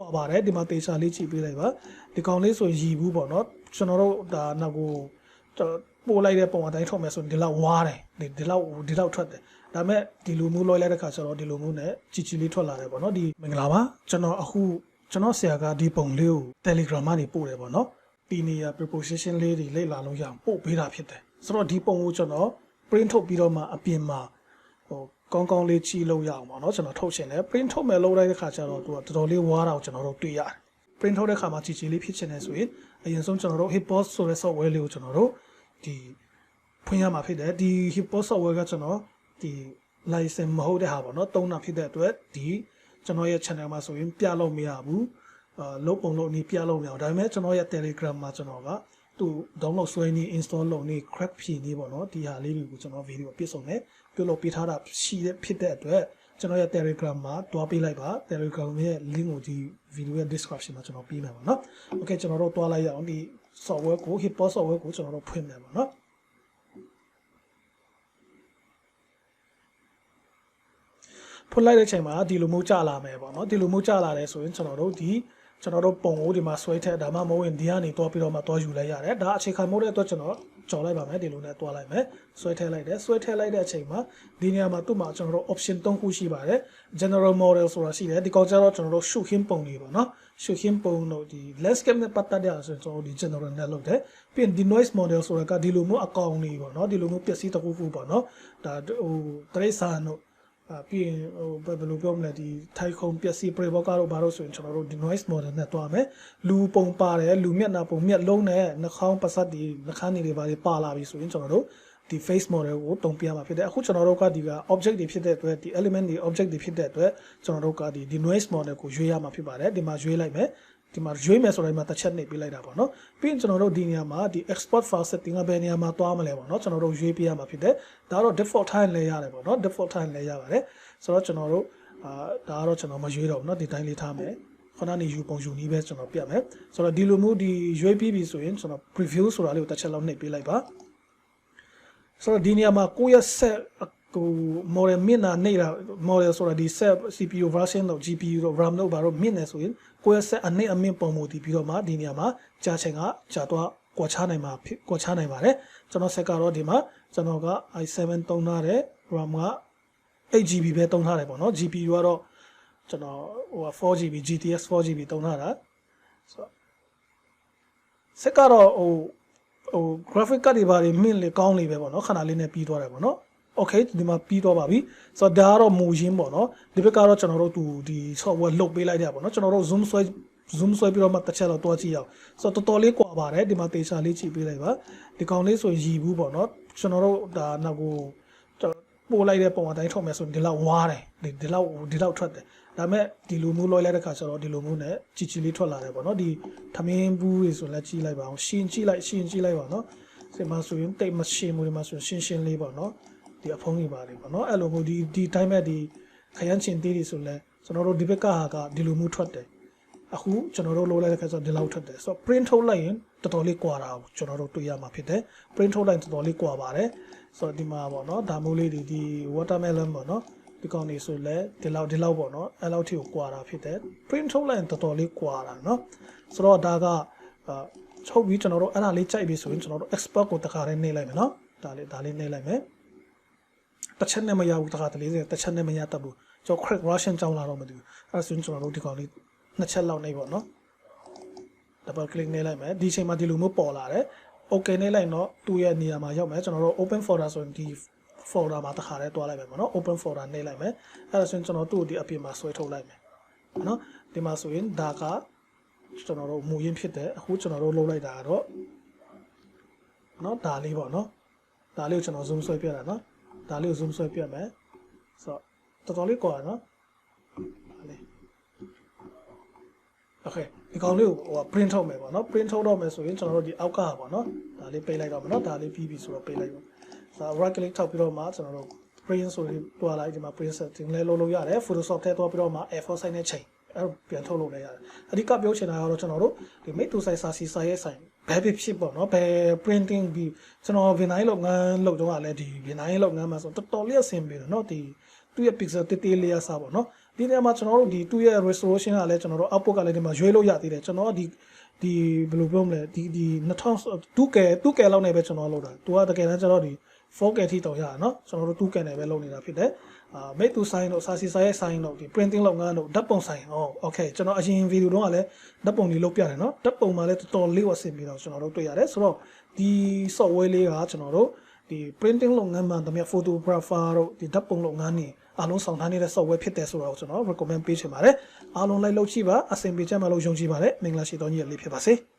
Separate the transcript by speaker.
Speaker 1: ဟောပါတယ်ဒီမှာတေချာလေးကြည့်ပေးလိုက်ပါဒီကောင်လေးဆိုရင်ရည်ဘူးပေါ့နော်ကျွန်တော်တို့ဒါနောက်ကိုပို့လိုက်တဲ့ပုံအတိုင်းထုတ်မယ်ဆိုရင်ဒီလောက်ဝါးတယ်ဒီဒီလောက်ဒီလောက်ထွက်တယ်ဒါပေမဲ့ဒီလိုမျိုးလွှဲလိုက်တဲ့ခါကျတော့ဒီလိုမျိုးနဲ့ជីជីလေးထွက်လာတယ်ပေါ့နော်ဒီမင်္ဂလာပါကျွန်တော်အခုကျွန်တော်ဆရာကဒီပုံလေးကို Telegram ကနေပို့တယ်ပေါ့နော်ဒီနေရာ preposition လေးတွေလေ့လာလို့ရအောင်ပို့ပေးတာဖြစ်တယ်ဆိုတော့ဒီပုံကိုကျွန်တော် print ထုတ်ပြီးတော့မှအပြင်မှာဟို ကောင်းကောင်းလေးကြည့်လို့ရအောင်ပေါ့နော်ကျွန်တော်ထုတ်ရှင်တယ် print ထုတ်မယ်လို့လိုက်တဲ့ခါကျတော့သူကတော်တော်လေးဝါးတာကိုကျွန်တော်တို့တွေ့ရတယ် print ထုတ်တဲ့ခါမှာကြည်ကြည်လေးဖြစ်ချင်တယ်ဆိုရင်အရင်ဆုံးကျွန်တော်တို့ Hippost ဆိုတဲ့ software လေးကိုကျွန်တော်တို့ဒီဖွင့်ရမှာဖြစ်တယ်ဒီ Hippost software ကကျွန်တော်ဒီ license မဟုတ်တဲ့ဟာပေါ့နော်တုံးတာဖြစ်တဲ့အတွက်ဒီကျွန်တော်ရဲ့ channel မှာဆိုရင်ပြလို့မရဘူးအာလုံးပုံလုံးအနည်းပြလို့မရဘူးဒါပေမဲ့ကျွန်တော်ရဲ့ Telegram မှာကျွန်တော်က သူ download ဆွဲနေ install လုပ်နေ crack ဖြည့်နေပေါ့နော်ဒီဟာလေးတွေကိုကျွန်တော် video ပြည့်စုံတယ်ပြုလုပ်ပေးထားတာရှိတဲ့ဖြစ်တဲ့အတွက်ကျွန်တော်ရဲ့ Telegram မှာတွားပေးလိုက်ပါ Telegram ရဲ့ link ကိုဒီ video ရဲ့ description မှာကျွန်တော်ပေးမယ်ပေါ့နော် Okay ကျွန်တော်တို့တွားလိုက်ရအောင်ဒီ software ကို Hippo software ကိုကျွန်တော်တို့ဖွင့်မယ်ပေါ့နော်ဖွင့်လိုက်တဲ့အချိန်မှာဒီလိုမျိုးကြာလာမယ်ပေါ့နော်ဒီလိုမျိုးကြာလာတယ်ဆိုရင်ကျွန်တော်တို့ဒီ ကျွန်တော်တို့ပုံကိုဒီမှာဆွဲထည့်ဒါမှမဟုတ်ရင်ဒီကနေတွားပြီးတော့မှတွားယူလိုက်ရတယ်ဒါအခြေခံမဟုတ်တဲ့အတွက်ကျွန်တော်ကြော်လိုက်ပါမယ်ဒီလိုနဲ့တွားလိုက်မယ်ဆွဲထည့်လိုက်တယ်ဆွဲထည့်လိုက်တဲ့အချိန်မှာဒီနေရာမှာသူ့မှာကျွန်တော်တို့ option 3ခုရှိပါတယ် general model ဆိုတာရှိတယ်ဒီကောင်ကျတော့ကျွန်တော်တို့ shoot him ပုံလေးပေါ့နော် shoot him ပုံတို့ဒီ landscape နဲ့ပတ်သက်တဲ့ဆိုရင်ကျွန်တော်တို့ဒီ general နဲ့လုပ်တယ်ပြီးရင်ဒီ noise model ဆိုတာကဒီလိုမျိုးအကောင်လေးပေါ့နော်ဒီလိုမျိုးပျက်စီးတစ်ခုခုပေါ့နော်ဒါဟိုတရိษာန်တို့အာ ပြီးရင်ဟိုဘယ်လိုပြောမလဲဒီထိုက်ခုံပျက်စီး pre work ကတော့ဘာလို့ဆိုရင်ကျွန်တော်တို့ဒီ noise model နဲ့တွားမယ်လူပုံပါတယ်လူမျက်နှာပုံမျက်လုံးနဲ့နှာခေါင်းပစတ်ဒီနှာခမ်းတွေပါပါလာပြီဆိုရင်ကျွန်တော်တို့ဒီ face model ကိုတုံပြရမှာဖြစ်တယ်အခုကျွန်တော်တို့ကဒီက object တွေဖြစ်တဲ့အတွက်ဒီ element တွေ object တွေဖြစ်တဲ့အတွက်ကျွန်တော်တို့ကဒီဒီ noise model ကိုရွေးရမှာဖြစ်ပါတယ်ဒီမှာရွေးလိုက်မယ် ဒီမှာရွေးမယ်ဆိုတော့ဒီမှာတစ်ချက်နှိပ်ပေးလိုက်တာပေါ့နော်ပြီးရင်ကျွန်တော်တို့ဒီနေရာမှာဒီ export file setting ကဘယ်နေရာမှာသွားမလဲပေါ့နော်ကျွန်တော်တို့ရွေးပေးရမှာဖြစ်တယ်ဒါတော့ default time လဲရတယ်ပေါ့နော် default time လဲရပါတယ်ဆိုတော့ကျွန်တော်တို့အာဒါကတော့ကျွန်တော်မရွေးတော့ဘူးနော်ဒီတိုင်းလေးထားမယ်ခဏနေယူပုံယူနည်းပဲကျွန်တော်ပြမယ်ဆိုတော့ဒီလိုမျိုးဒီရွေးပြီးပြီဆိုရင်ကျွန်တော် preview ဆိုတာလေးကိုတစ်ချက်လောက်နှိပ်ပေးလိုက်ပါဆိုတော့ဒီနေရာမှာကိုယ့်ရဲ့ set ဟို model မြင့်တာနေတာ model ဆိုတာဒီ set CPU version တော့ GPU တော့ RAM တော့ဘာတော့မြင့်နေဆိုရင်ကိုယ့်ရဲ့ set အနည်းအမြင့်ပုံမူတည်ပြီးတော့မှဒီနေရာမှာကြာချိန်ကကြာတော့ကွာခြားနိုင်မှာဖြစ်ကွာခြားနိုင်ပါတယ်ကျွန်တော် set ကတော့ဒီမှာကျွန်တော်က i7 သုံးထားတယ် RAM က 8GB ပဲတုံးထားတယ်ပေါ့နော် GPU ကတော့ကျွန်တော်ဟို 4GB GTX 4GB တုံးထားတာဆိုတော့စက်ကတော့ဟိုဟို graphic card တွေဘာတွေမြင့်လေကောင်းလေပဲပေါ့နော်ခဏလေးနဲ့ပြီးသွားတယ်ပေါ့နော် okay ဒီမှာပြီးတော့ပါပြီဆိုတော့ဒါကတော့မူရင်းပေါ့နော်ဒီဘက်ကတော့ကျွန်တော်တို့သူဒီ software လုတ်ပေးလိုက်တယ်ပေါ့နော်ကျွန်တော်တို့ zoom ဆွဲ zoom ဆွဲပြီးတော့မှတစ်ချက်တော့တွားကြည့်အောင်ဆိုတော့တော်တော်လေးကွာပါတယ်ဒီမှာတေချာလေးကြည့်ပေးလိုက်ပါဒီကောင်လေးဆိုရင်ရည်ဘူးပေါ့နော်ကျွန်တော်တို့ဒါနောက်ကိုပို့လိုက်တဲ့ပုံအတိုင်းထုတ်မယ်ဆိုရင်ဒီလောက်ဝါးတယ်ဒီဒီလောက်ဒီလောက်ထွက်တယ်ဒါပေမဲ့ဒီလိုမျိုးလွှဲလိုက်တဲ့ခါကျတော့ဒီလိုမျိုးနဲ့ကြည်ကြည်လေးထွက်လာတယ်ပေါ့နော်ဒီထမင်းဘူးတွေဆိုလည်းကြည့်လိုက်ပါအောင်ရှင်းကြည့်လိုက်ရှင်းကြည့်လိုက်ပါနော်ဒီမှာဆိုရင်တိတ်မရှင်းဘူးဒီမှာဆိုရင်ရှင်းရှင်းလေးပေါ့နော် ဒီအဖုံးကြီးပါတယ်ပေါ့နော်အဲ့လိုမျိုးဒီဒီတိုင်းမဲ့ဒီခရမ်းချင်သေးတွေဆိုလည်းကျွန်တော်တို့ဒီဘက်ကဟာကဒီလိုမျိုးထွက်တယ်အခုကျွန်တော်တို့လိုလိုက်တဲ့ခါကျတော့ဒီလောက်ထွက်တယ်ဆိုတော့ print ထုတ်လိုက်ရင်တော်တော်လေးကွာတာကိုကျွန်တော်တို့တွေ့ရမှာဖြစ်တယ် print ထုတ်လိုက်တော်တော်လေးကွာပါတယ်ဆိုတော့ဒီမှာပေါ့နော်ဒါမျိုးလေးဒီဒီ watermelon ပေါ့နော်ဒီကောင်နေဆိုလဲဒီလောက်ဒီလောက်ပေါ့နော်အဲ့လောက်ထိကိုကွာတာဖြစ်တယ် print ထုတ်လိုက်ရင်တော်တော်လေးကွာတာနော်ဆိုတော့ဒါကအာချုပ်ပြီးကျွန်တော်တို့အဲ့ဒါလေးကြိုက်ပြီဆိုရင်ကျွန်တော်တို့ export ကိုတခါတည်းနှိပ်လိုက်မယ်နော်ဒါလေးဒါလေးနှိပ်လိုက်မယ် တစ်ချက်နဲ့မရဘူးတခါတလေတစ်ချက်နဲ့မရတတ်ဘူးကျွန်တော် crack russian ကြောင်းလာတော့မသိဘူးအဲ့ဒါဆိုရင်ကျွန်တော်တို့ဒီကောင်လေးနှစ်ချက်လောက်နှိပ်ပေါ့နော် double click နှိပ်လိုက်မယ်ဒီအချိန်မှာဒီလိုမျိုးပေါ်လာတယ် okay နှိပ်လိုက်တော့သူ့ရဲ့နေရာမှာရောက်မယ်ကျွန်တော်တို့ open folder ဆိုရင်ဒီ folder မှာတစ်ခါတည်းတွားလိုက်မယ်ပေါ့နော် open folder နှိပ်လိုက်မယ်အဲ့ဒါဆိုရင်ကျွန်တော်တို့ဒီအပြင်မှာဆွဲထုတ်လိုက်မယ်နော်ဒီမှာဆိုရင်ဒါကကျွန်တော်တို့မူရင်းဖြစ်တယ်အခုကျွန်တော်တို့လုပ်လိုက်တာကတော့နော်ဒါလေးပေါ့နော်ဒါလေးကိုကျွန်တော် zoom ဆွဲပြတာနော် ဒါလေးကို zoom ဆွဲပြမယ်ဆိုတော့တော်တော်လေးကွာနော်ဒါလေး okay ဒီကောင်လေးကိုဟို print ထုတ်မယ်ပေါ့နော် print ထုတ်တော့မယ်ဆိုရင်ကျွန်တော်တို့ဒီအောက်ကပေါ့နော်ဒါလေးပိတ်လိုက်တော့မယ်နော်ဒါလေးပြီးပြီဆိုတော့ပိတ်လိုက်ပါဆိုတော့ right click ထောက်ပြီးတော့မှကျွန်တော်တို့ print ဆိုရင်တွားလိုက်ဒီမှာ print setting လဲလုပ်လို့ရတယ် Photoshop ထဲတွားပြီးတော့မှ A4 size နဲ့ချိန်အဲ့တော့ပြန်ထုတ်လို့လည်းရတယ်အဓိကပြောချင်တာကတော့ကျွန်တော်တို့ဒီ mate to size စာစီစာရဲ့ဆိုင် ဘယ်ဖြစ်ဖြစ်ပေါ့နော်ဘယ် printing ပြီးကျွန်တော် vinyl လုပ်ငန်းလုပ်တော့လည်းဒီ vinyl လုပ်ငန်းမှာဆိုတော်တော်လေးအဆင်ပြေတယ်နော်ဒီသူ့ရဲ့ pixel တေးသေးလေးရစားပေါ့နော် ဒီနေရာမှာကျွန်တော်တို့ဒီသူ့ရဲ့ resolution ကလည်းကျွန်တော်တို့ output ကလည်းဒီမှာရွေးလို့ရသေးတယ်ကျွန်တော်ကဒီဒီဘယ်လိုပြောမလဲဒီဒီ2000 2K 2K လောက်နဲ့ပဲကျွန်တော်လုပ်တာသူကတကယ်တမ်းကျွန်တော်ဒီ 4K ထိတောင်ရတာเนาะကျွန်တော်တို့ 2K နဲ့ပဲလုပ်နေတာဖြစ်တယ် အာ mate to sign တို့စာစီစာရဲ့ sign တို့ဒီ printing လုပ်ငန်းတို့ဓာတ်ပုံဆိုင်ဟော okay ကျွန်တော်အရင်ဗီဒီယိုတုန်းကလည်းဓာတ်ပုံလေးလုပ်ပြတယ်เนาะဓာတ်ပုံမှာလည်းတော်တော်လေးဝဆင်ပြီးတော့ကျွန်တော်တို့တွေ့ရတယ်ဆိုတော့ဒီ software လေးကကျွန်တော်တို့ဒီ printing လုပ်ငန်းမှာတမန် photographer တို့ဒီဓာတ်ပုံလုပ်ငန်းတွေအားလုံးဆောင်ထားနေတဲ့ software ဖြစ်တယ်ဆိုတော့ကျွန်တော် recommend ပေးချင်ပါတယ်အားလုံးလိုက်လုပ်ကြည့်ပါအဆင်ပြေကြမှာလို့ယုံကြည်ပါတယ်မင်္ဂလာရှိသောနေ့ရက်လေးဖြစ်ပါစေ